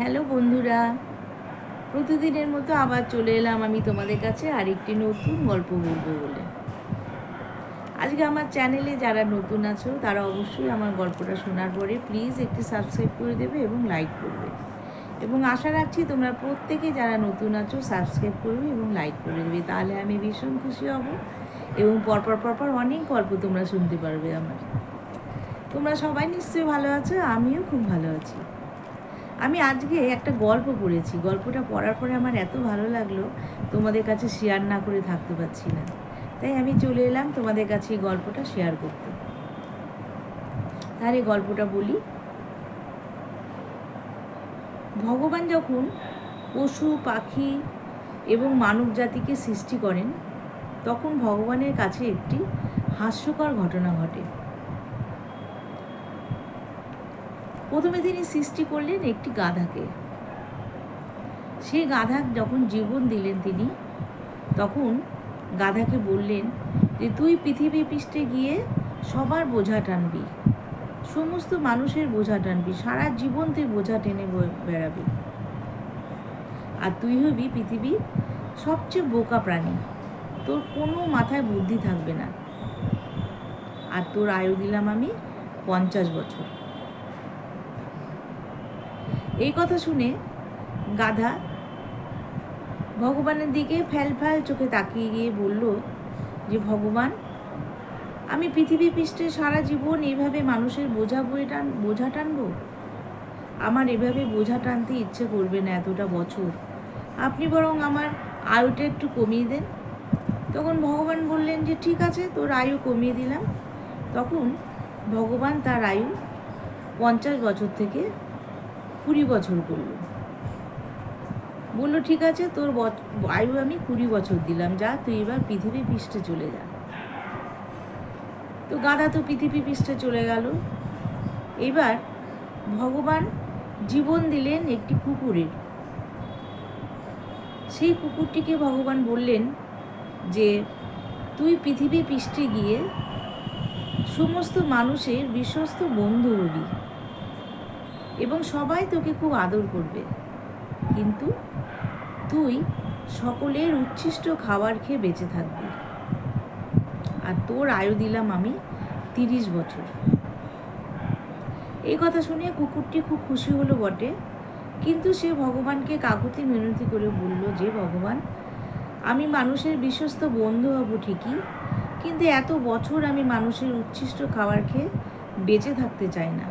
Hello বন্ধুরা, প্রতিদিনের মতো আবার চলে এলাম আমি তোমাদের কাছে আরেকটি নতুন গল্প বলব বলে। আজকে আমার চ্যানেলে যারা নতুন আছো, তারা অবশ্যই আমার গল্পটা শোনার পরে প্লিজ একটি সাবস্ক্রাইব করে দেবে এবং লাইক করবে। এবং আশা রাখছি তোমরা প্রত্যেকে যারা নতুন আছো সাবস্ক্রাইব করবে এবং লাইক করে দেবে। তাহলে আমি ভীষণ খুশি হব এবং পরপর পরপর অনেক গল্প তোমরা শুনতে পারবে আমার। তোমরা সবাই নিশ্চয়ই ভালো আছো, আমিও খুব ভালো আছি। আমি আজকে একটা গল্প পড়েছি। গল্পটা পড়ার পরে আমার এত ভালো লাগল, তোমাদের কাছে শেয়ার না করে থাকতে পারছি না। তাই আমি চলে এলাম তোমাদের কাছে এই গল্পটা শেয়ার করতে। তাহলে গল্পটা বলি। ভগবান যখন পশু, পাখি এবং মানব জাতিকে সৃষ্টি করেন, তখন ভগবানের কাছে একটি হাস্যকর ঘটনা ঘটে। প্রথমে তিনি সৃষ্টি করলেন একটি গাধাকে। সেই গাধা যখন জীবন দিলেন তিনি, তখন গাধাকে বললেন যে, তুই পৃথিবী পৃষ্ঠে গিয়ে সবার বোঝা টানবি, সমস্ত মানুষের বোঝা টানবি, সারা জীবন তুই বোঝা টেনে বেড়াবি। আর তুই হবি পৃথিবীর সবচেয়ে বোকা প্রাণী। তোর কোনো মাথায় বুদ্ধি থাকবে না। আর তোর আয়ু দিলাম আমি পঞ্চাশ বছর। এই কথা শুনে গাধা ভগবানের দিকে ফ্যাল ফ্যাল চোখে তাকিয়ে গিয়ে বলল যে, ভগবান, আমি পৃথিবী পৃষ্ঠে সারা জীবন এইভাবে মানুষের বোঝা বয়ে টান, বোঝা টানবো? আমার এভাবে বোঝা টানতে ইচ্ছে করবে না এতটা বছর। আপনি বরং আমার আয়ুটা একটু কমিয়ে দেন। তখন ভগবান বললেন যে, ঠিক আছে, তোর আয়ু কমিয়ে দিলাম। তখন ভগবান তার আয়ু পঞ্চাশ বছর থেকে কুড়ি বছর করল। বলল, ঠিক আছে, তোর আয়ু আমি কুড়ি বছর দিলাম, যা, তুই এবার পৃথিবী পৃষ্ঠে চলে যা। তো গাধা তো পৃথিবী পৃষ্ঠে চলে গেল। এবার ভগবান জীবন দিলেন একটি কুকুরের। সেই কুকুরটিকে ভগবান বললেন যে, তুই পৃথিবী পৃষ্ঠে গিয়ে সমস্ত মানুষের বিশ্বস্ত বন্ধু হবি। এবং সবাই তোকে খুব আদর করবে। কিন্তু তুই সকলের উচ্ছিষ্ট খাবার খেয়ে বেঁচে থাকবি। আর তোর আয়ু দিলাম আমি তিরিশ বছর। এই কথা শুনে কুকুরটি খুব খুশি হলো বটে। কিন্তু সে ভগবানকে কাকুতি মিনতি করে বলল, যে ভগবান, আমি মানুষের বিশ্বস্ত বন্ধু হব ঠিকই, কিন্তু এত বছর আমি মানুষের উচ্ছিষ্ট খাবার খেয়ে বেঁচে থাকতে চাই না।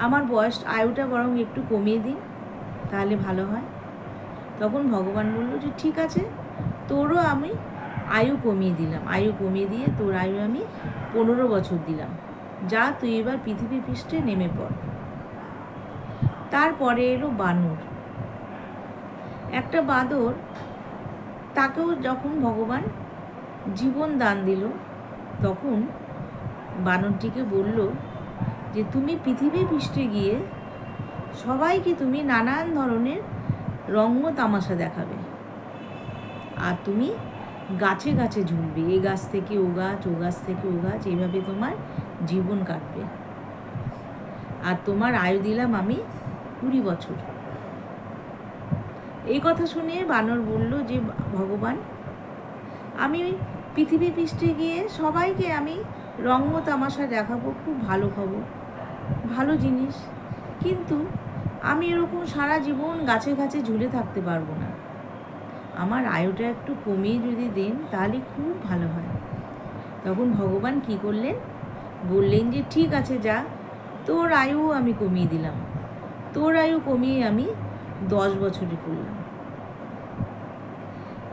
আমার বয়স, আয়ুটা বরং একটু কমিয়ে দিন তাহলে ভালো হয়। তখন ভগবান বলল যে, ঠিক আছে, তোরও আমি আয়ু কমিয়ে দিলাম। আয়ু কমিয়ে দিয়ে তোর আয়ু আমি পনেরো বছর দিলাম। যা তুই এবার পৃথিবী পৃষ্ঠে নেমে পড়। তারপরে এলো বানর। একটা বাঁদর তাকেও যখন ভগবান জীবন দান দিল, তখন বানরটিকে বলল যে তুমি পৃথিবী পৃষ্ঠে গিয়ে সবাইকে তুমি নানান ধরনের রঙ্গ তামাশা দেখাবে। আর তুমি গাছে গাছে ঝুলবে। এ গাছ থেকে ও গাছ ও গাছ থেকে ও গাছ এইভাবে তোমার জীবন কাটবে। আর তোমার আয়ু দিলাম আমি কুড়ি বছর। এই কথা শুনে বানর বলল যে, ভগবান, আমি পৃথিবী পৃষ্ঠে গিয়ে সবাইকে আমি রঙ্গ তামাশা দেখাবো, খুব ভালো খবর। ভালো জিনিস। কিন্তু আমি এরকম সারা জীবন গাছে গাছে ঝুলে থাকতে পারব না। আমার আয়ুটা একটু কমিয়ে যদি দেন, তাহলে খুব ভালো হয়। তখন ভগবান কি করলেন? বললেন যে, ঠিক আছে, যা। তোর আয়ু আমি কমিয়ে দিলাম। তোর আয়ু কমিয়ে আমি দশ বছরে করলাম।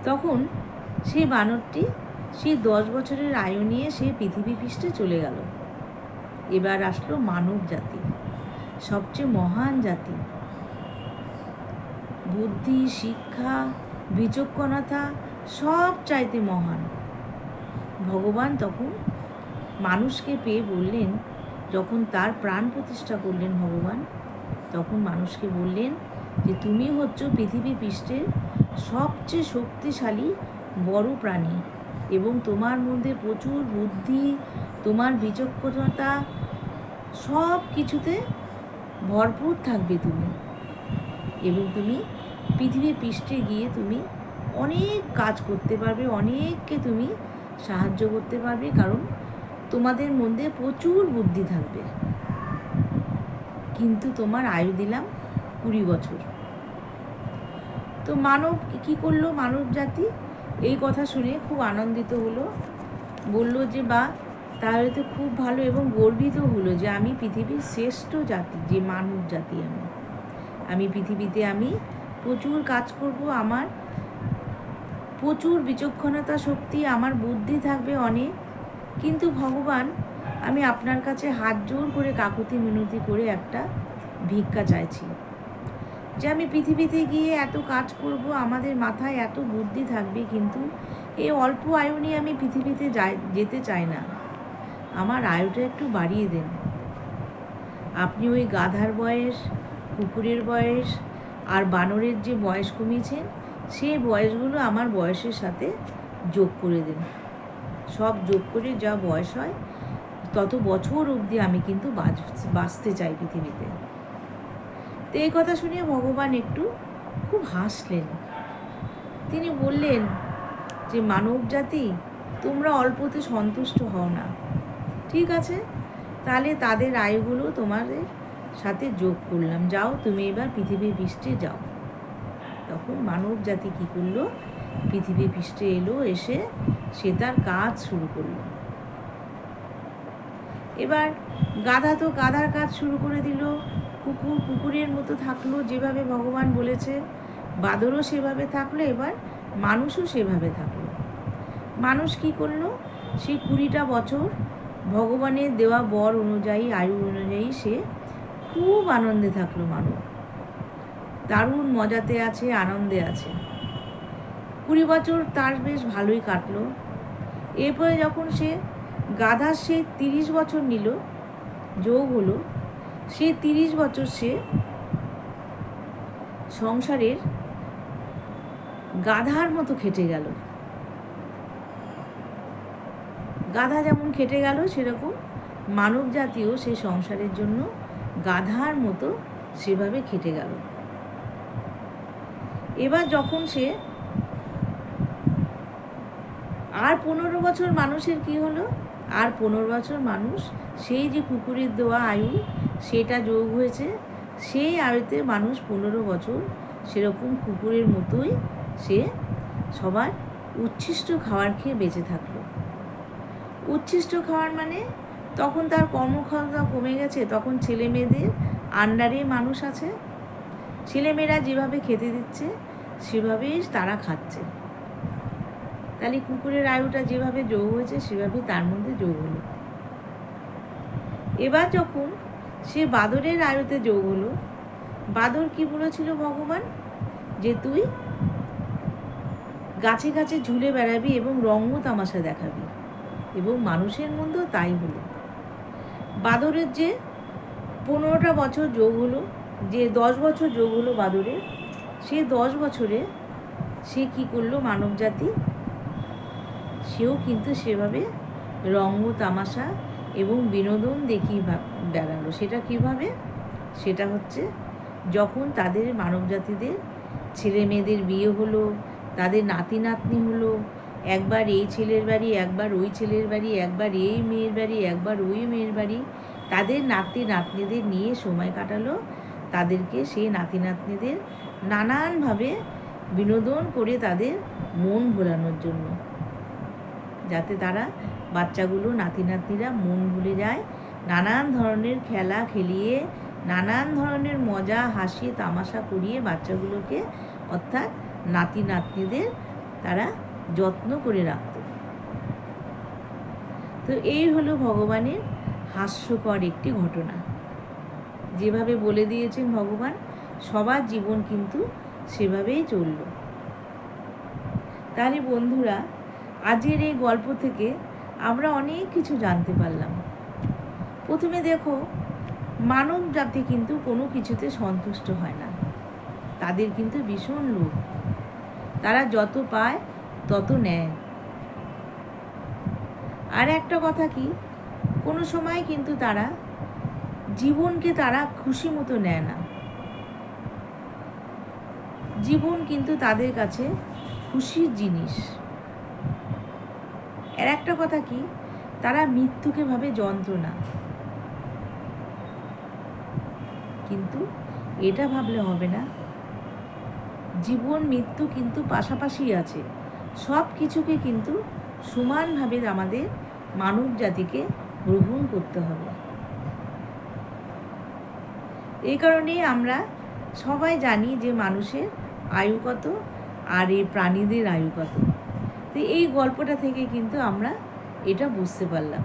তখন সেই বানরটি সেই দশ বছরের আয়ু নিয়ে সে পৃথিবী পৃষ্ঠে চলে গেল। এবার আসলো মানব জাতি, সবচেয়ে মহান জাতি। বুদ্ধি, শিক্ষা, বিচক্ষণতা সব চাইতে মহান। ভগবান তখন মানুষকে পেয়ে বললেন, যখন তার প্রাণ প্রতিষ্ঠা করলেন ভগবান, তখন মানুষকে বললেন যে, তুমি হচ্ছ পৃথিবী পৃষ্ঠের সবচেয়ে শক্তিশালী বড় প্রাণী। এবং তোমার মধ্যে প্রচুর বুদ্ধি, তোমার বিচক্ষণতা, সব কিছুতে ভরপুর থাকবে তুমি। এবং তুমি পৃথিবীর পৃষ্ঠে গিয়ে তুমি অনেক কাজ করতে পারবে, অনেককে তুমি সাহায্য করতে পারবে, কারণ তোমাদের মধ্যে প্রচুর বুদ্ধি থাকবে। কিন্তু তোমার আয়ু দিলাম কুড়ি বছর। তো মানব কি করল? মানব জাতি এই কথা শুনে খুব আনন্দিত হলো। বলল যে, বা, তাহলে তো খুব ভালো এবং গর্বিত হলো যে, আমি পৃথিবীর শ্রেষ্ঠ জাতি, যে মানব জাতি আমি। আমি পৃথিবীতে আমি প্রচুর কাজ করব, আমার প্রচুর বিচক্ষণতা শক্তি, আমার বুদ্ধি থাকবে অনেক। কিন্তু ভগবান, আমি আপনার কাছে হাত জোর করে কাকুতি মিনতি করে একটা ভিক্ষা চাইছি। যে আমি পৃথিবীতে গিয়ে এত কাজ করব, আমাদের মাথায় এত বুদ্ধি থাকবে, কিন্তু এই অল্প আয়ু নিয়ে আমি পৃথিবীতে যেতে চাই না। আমার আয়ুটা একটু বাড়িয়ে দেন। আপনি ওই গাধার বয়স, কুকুরের বয়স, আর বানরের যে বয়স কমিয়েছেন, সেই বয়সগুলো আমার বয়সের সাথে যোগ করে দেন। সব যোগ করে যা বয়স হয়, তত বছর অবধি আমি কিন্তু বাঁচ- বাঁচতে চাই পৃথিবীতে। তো এই কথা শুনে ভগবান একটু খুব হাসলেন। তিনি বললেন, যে মানব জাতি, তোমরা অল্পতে সন্তুষ্ট হও না। ঠিক আছে, তাহলে তাদের আয়গুলো তোমাদের সাথে যোগ করলাম। যাও, তুমি এবার পৃথিবীর পৃষ্ঠে যাও। তখন মানব জাতি কী করল? পৃথিবী পৃষ্ঠে এলো, এসে সে তার কাজ শুরু করল। এবার গাধা তো গাধার কাজ শুরু করে দিল। কুকুর কুকুরের মতো থাকল যেভাবে ভগবান বলেছে, বাদরও সেভাবে থাকল, এবার মানুষও সেভাবে থাকল। মানুষ কি করল? সেই কুড়িটা বছর ভগবানের দেওয়া বর অনুযায়ী, আয়ু অনুযায়ী সে খুব আনন্দে থাকল মানুষ দারুণ মজাতে আছে, আনন্দে আছে। কুড়ি বছর তার বেশ ভালোই কাটলো। এরপরে যখন সে গাধার সে তিরিশ বছর নিল, যোগ হলো সে তিরিশ বছর সে সংসারের গাধার মতো খেটে গেল। গাধা যেমন খেটে গেল, সেরকম মানব জাতীয় সে সংসারের জন্য গাধার মতো সেভাবে খেটে গেল। এবার যখন সে আর পনেরো বছর মানুষের কি হলো? আর পনেরো বছর মানুষ সেই যে কুকুরের দেওয়া আয়ু সেটা যোগ হয়েছে। সেই আয়ুতে মানুষ পনেরো বছর সেরকম কুকুরের মতোই সে সবার উচ্ছিষ্ট খাবার খেয়ে বেঁচে থাকল। উচ্ছিষ্ট খাওয়ার মানে তখন তার কর্মক্ষমতা কমে গেছে, তখন ছেলে মেয়েদের আন্ডারে মানুষ আছে। ছেলেমেয়েরা যেভাবে খেতে দিচ্ছে সেভাবেই তারা খাচ্ছে। তাহলে কুকুরের আয়ুটা যেভাবে যোগ হয়েছে, সেভাবে তার মধ্যে যোগ হলো। এবার যখন সে বাদরের আয়ুতে যোগ হলো। বাদর কি বলেছিল ভগবান? যে তুই গাছে গাছে ঝুলে বেড়াবি এবং রঙ্গ তামাশা দেখাবি। এবং মানুষের মধ্যেও তাই হলো। বাদরের যে পনেরোটা বছর যোগ হলো, যে দশ বছর যোগ হলো বাদরের, সে দশ বছরে সে কি করল মানব জাতি সেও কিন্তু সেভাবে রঙ্গ তামাশা এবং বিনোদন দেখিয়ে বেড়ালো। সেটা কীভাবে? সেটা হচ্ছে যখন তাদের মানব জাতিদের ছেলে মেয়েদের বিয়ে হলো, তাদের নাতি নাতনি হলো, একবার এই ছেলের বাড়ি, একবার ওই ছেলের বাড়ি, একবার এই মেয়ের বাড়ি, একবার ওই মেয়ের বাড়ি, তাদের নাতি নাতনিদের নিয়ে সময় কাটালো। তাদেরকে সেই নাতি নাতনিদের নানানভাবে বিনোদন করে তাদের মন ভোলানোর জন্য। যাতে তারা বাচ্চাগুলো নাতি নাতনিরা মন ভুলে যায়। নানান ধরনের খেলা খেলিয়ে, নানান ধরনের মজা, হাসি, তামাশা করিয়ে বাচ্চাগুলোকে অর্থাৎ নাতি নাতনিদের তারা যত্ন করে রাখত। তো এই হলো ভগবানের হাস্যকর একটি ঘটনা। যেভাবে বলে দিয়েছেন ভগবান, সবার জীবন কিন্তু সেভাবেই চলল। তাহলে বন্ধুরা আজের এই গল্প থেকে আমরা অনেক কিছু জানতে পারলাম। প্রথমে দেখো, মানব জাতি কিন্তু কোনো কিছুতে সন্তুষ্ট হয় না। তাদের কিন্তু ভীষণ লোভ। তারা যত পায়, তত নেয়। আর একটা কথা কি, কোনো সময় কিন্তু তারা জীবনকে তারা খুশি মতো নেয় না। জীবন কিন্তু তাদের কাছে খুশির জিনিস। এর একটা কথা কি? তারা মৃত্যুকে ভাবে যন্ত্রণা। কিন্তু এটা ভাবলে হবে না। জীবন মৃত্যু কিন্তু পাশাপাশি আছে। সব কিছুকে কিন্তু সমানভাবে আমাদের মানব জাতিকে গ্রহণ করতে হবে। এই কারণেই আমরা সবাই জানি যে মানুষের আয়ু কত আর এই প্রাণীদের আয়ু কত। তো এই গল্পটা থেকে কিন্তু আমরা এটা বুঝতে পারলাম।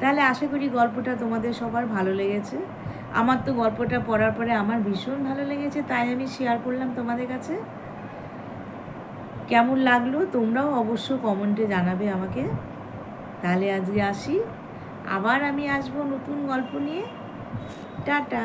তাহলে আশা করি গল্পটা তোমাদের সবার ভালো লেগেছে। আমার তো গল্পটা পড়ার পরে আমার ভীষণ ভালো লেগেছে, তাই আমি শেয়ার করলাম তোমাদের কাছে। কেমন লাগল তোমরাও অবশ্য কমেন্টে জানাবে আমাকে। তাহলে আজকে আসি। আবার আমি আসব নতুন গল্প নিয়ে। টাটা!